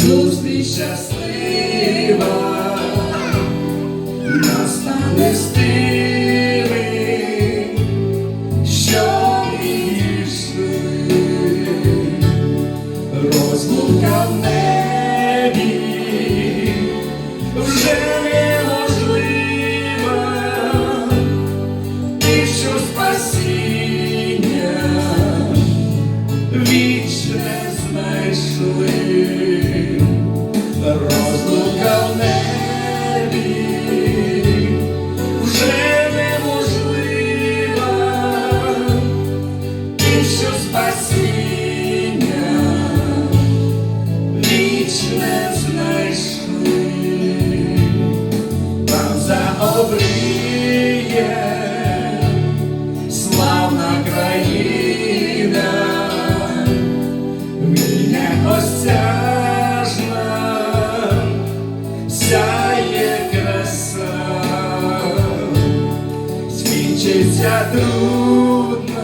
зустріч щаслива, настане стили, що війшли, розлука в небі вже неможлива, ти що спасіння вічне знайшли. сяє краса, свідчиться трудно.